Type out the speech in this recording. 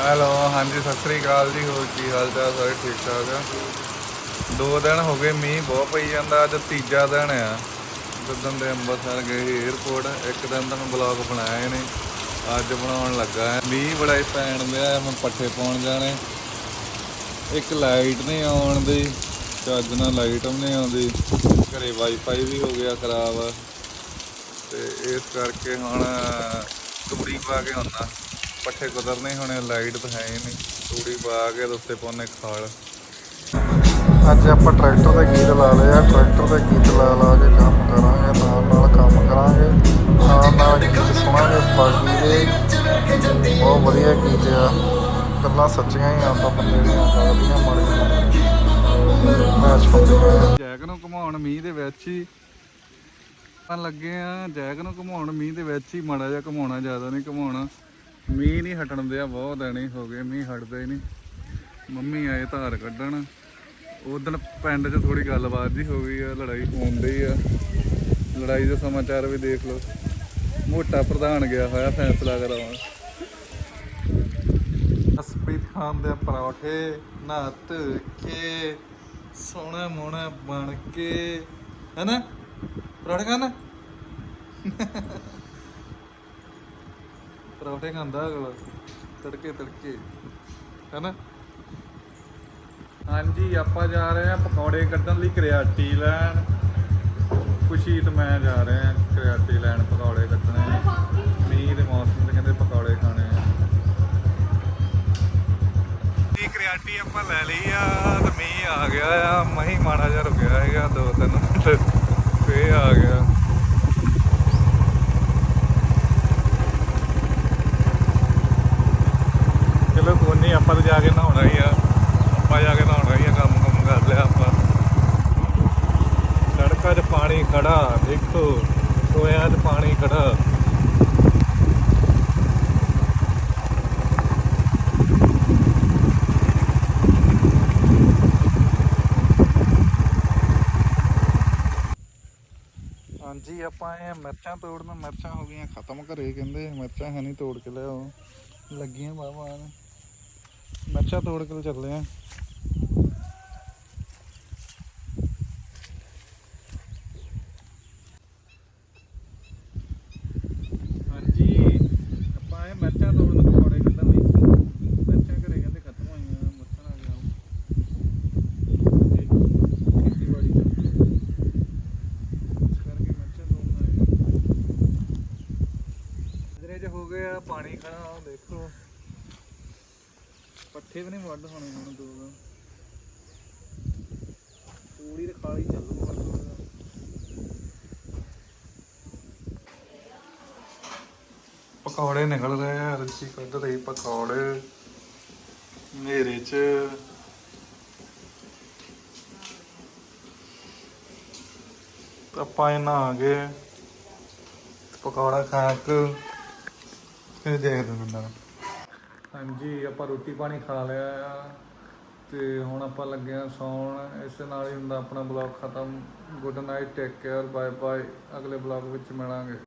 Hello, ਹਾਂਜੀ, ਸਤਿ ਸ੍ਰੀ ਅਕਾਲ ਜੀ, ਹੋਰ ਕੀ ਹਾਲ ਚਾਲ? ਸਾਰੇ ਠੀਕ ਠਾਕ ਆ? ਦੋ ਦਿਨ ਹੋ ਗਏ, ਮੀਂਹ ਬਹੁਤ ਪਈ ਜਾਂਦਾ, ਅੱਜ ਤੀਜਾ ਦਿਨ ਆ। ਜਦੋਂ ਦੇ ਅੰਮ੍ਰਿਤਸਰ ਗਏ ਸੀ 에어ਪੋਰਟ ਇੱਕ ਦਿਨ ਤਾਂ ਮੈਂ ਬਲੌਗ ਬਣਾਇਆ ਨੇ ਅੱਜ ਬਣਾਉਣ ਲੱਗਾ ਆ। ਮੀਂਹ ਬੜਾ ਹੀ ਪੈਣ ਦਿਆ ਮੈਂ ਪੱਠੇ ਪਾਉਣ ਜਾਣੇ। ਇੱਕ ਲਾਈਟ ਨਹੀਂ ਆਉਣ ਦੀ, ਚੱਜ ਨਾਲ ਲਾਈਟ ਵੀ ਨਹੀਂ ਆਉਂਦੀ। ਘਰੇ ਵਾਈਫਾਈ ਵੀ ਹੋ ਗਿਆ ਖਰਾਬ। ਤੇ ਇਸ ਕਰਕੇ ਹੁਣ, ਤੂੜੀ ਪਾ ਕੇ ਹੁੰਦਾ ਪੱਠੇ ਕੁਤਰਨੇ ਹੁਣੇ ਲਾਈਟ ਤਾਂ ਹੈ ਹੀ ਨਹੀਂ। ਤੂੜੀ ਪਾ ਕੇ ਉੱਤੇ ਪਾਉਣੇ ਖਾਲ। ਅੱਜ ਆਪਾਂ ਟਰੈਕਟਰ ਦੇ ਗੀਤ ਲਾ ਲਏ ਆ। ਟਰੈਕਟਰ ਦੇ ਗੀਤ ਲਾ ਲਾ ਕੇ ਕੰਮ ਕਰਾਂਗੇ ਨਾਲ ਨਾਲ ਕੰਮ ਕਰਾਂਗੇ। ਨਾਲ ਨਾਲ ਗੀਤ ਸੁਣਾਂਗੇ ਬਾਕੀ ਦੇ। ਬਹੁਤ ਵਧੀਆ ਗੀਤ ਆ। ਗੱਲਾਂ ਸੱਚੀਆਂ ਹੀ ਆਉਂਦਾ ਬੰਦੇ ਦੀਆਂ ਗੱਲਾਂ ਮਾੜੀਆਂ ਜੈਕ ਨੂੰ ਘੁਮਾਉਣ ਮੀਂਹ ਦੇ ਵਿੱਚ ਹੀ। ਆਪਾਂ ਲੱਗੇ ਆ ਜੈਕ ਨੂੰ ਘੁਮਾਉਣ ਮੀਂਹ ਦੇ ਵਿੱਚ ਹੀ। ਮਾੜਾ ਜਿਹਾ ਘੁਮਾਉਣਾ ਜ਼ਿਆਦਾ ਨਹੀਂ ਘੁਮਾਉਣਾ। ਮੀਂਹ ਨਹੀਂ ਹਟਣ ਦਿਆ, ਬਹੁਤ ਦਿਨ ਹੋ ਗਏ, ਮੀਂਹ ਹਟਦਾ ਹੀ ਨਹੀਂ। ਮੰਮੀ ਆਏ ਧਾਰ ਕੱਢਣ। ਉਦੋਂ ਪਿੰਡ 'ਚ ਥੋੜੀ ਗੱਲਬਾਤ ਜੀ ਹੋ ਗਈ ਆ, ਲੜਾਈ ਹੁੰਦੀ ਆ। ਲੜਾਈ ਦਾ ਸਮਾਚਾਰ ਵੀ ਦੇਖ ਲਓ। ਮੋਟਾ ਪ੍ਰਧਾਨ ਗਿਆ ਹੋਇਆ, ਫੈਸਲਾ ਕਰਾਉਣ। ਅਸਪ੍ਰੀਤ ਖਾਨ ਦੇ ਪਰੌਠੇ ਨੱਤ ਕੇ ਸੋਹਣਾ ਮੋਹਣਾ ਬਣ ਕੇ। ਹੈਨਾ ਪਰੌਠੇ ਖਾਣਾ? ਪਰੌਠੇ ਖਾਂਦਾ ਅਗਲਾ। ਤੜਕੇ ਤੜਕੇ। ਹੈਨਾ? ਹਾਂਜੀ, ਆਪਾਂ ਜਾ ਰਹੇ ਆ ਪਕੌੜੇ ਕੱਢਣ ਲਈ ਕਰਿਆਟੀ ਲੈਣ। ਖੁਸ਼ੀ ਮੈਂ ਜਾ ਰਹੇ ਆ ਕਰਿਆਟੀ ਲੈਣ ਪਕੌੜੇ ਕੱਢਣੇ। ਮੀਂਹ ਦੇ ਮੌਸਮ ਤੇ ਕਹਿੰਦੇ ਪਕੌੜੇ ਖਾਣੇ ਆ। ਕਰਿਆਟੀ ਆਪਾਂ ਲੈ ਲਈ ਆ, ਤੇ ਮੀਂਹ ਆ ਗਿਆ ਆ। ਮਹੀਂ ਮਾੜਾ ਜਿਹਾ ਰੁਕਿਆ ਹੈਗਾ ਦੋ ਤਿੰਨ ਮਿੰਟ। ਫੇ ਆ ਗਿਆ ਚਲੋ ਕੋਈ ਨਹੀਂ, ਆਪਾਂ ਤਾਂ ਜਾ ਕੇ ਨਹਾਉਣਾ ਹੀ ਆ। ਆਪਾਂ ਜਾ ਕੇ ਨਹਾਉਣਾ ਹੀ ਆ, ਕੰਮ ਕੰਮ ਕਰ ਲਿਆ ਆਪਾਂ। ਸੜਕਾਂ 'ਚ ਪਾਣੀ ਖੜਾ ਦੇਖੋ ਟੋਇਆਂ 'ਚ ਪਾਣੀ ਖੜਾ ਹਾਂਜੀ, ਆਪਾਂ ਇਹ ਮਿਰਚਾਂ ਤੋੜਨ, ਮਿਰਚਾਂ ਹੋ ਗਈਆਂ, ਖਤਮ ਘਰੇ ਕਹਿੰਦੇ। ਮਿਰਚਾਂ ਹੈ ਨਹੀਂ ਤੋੜ ਕੇ ਲਿਆਓ। ਲੱਗੀਆਂ ਬਾਬਾ ਮਿਰਚਾਂ ਤੋੜ ਕੇ ਚੱਲੇ ਆ। ਹਾਂਜੀ ਮਿਰਚਾਂ ਘਰੇ ਕਹਿੰਦੇ ਖਤਮ ਹੋਈਆਂ ਖੇਤੀਬਾੜੀ ਕਰਕੇ ਮਿਰਚਾਂ ਤੋੜਨ ਹੋ। ਗਿਆ ਪਾਣੀ ਖੜਾ ਦੇਖੋ। ਪੱਠੇ ਵੀ ਨਹੀਂ ਵੱਢ ਹੋਣੇ ਹੁਣ ਦੋ ਦਾ ਪੂਰੀ ਤੇ ਚੱਲੂ ਹੁਣ ਦੋ ਦਾ ਪਕੌੜੇ ਨਿਕਲ ਰਹੇ ਆ ਰੱਜੀ ਕੱਢ ਰਹੀ ਪਕੌੜੇ। ਹਨੇਰੇ 'ਚ। ਆਪਾਂ ਇਹ ਨਹਾ ਗਏ। ਪਕੌੜਾ ਖਾ ਕੇ ਫਿਰ ਦੇਖਦੇ ਬੰਦਾ ਹਾਂਜੀ, ਆਪਾਂ ਰੋਟੀ ਪਾਣੀ ਖਾ ਲਿਆ ਆ। ਤੇ ਹੁਣ ਆਪਾਂ ਲੱਗੇ ਆ ਸੌਣ। ਇਸ ਨਾਲ ਹੀ ਹੁੰਦਾ ਆਪਣਾ ਬਲੌਗ ਖਤਮ। Good night, take care bye bye ਅਗਲੇ ਬਲੌਗ ਵਿੱਚ ਮਿਲਾਂਗੇ।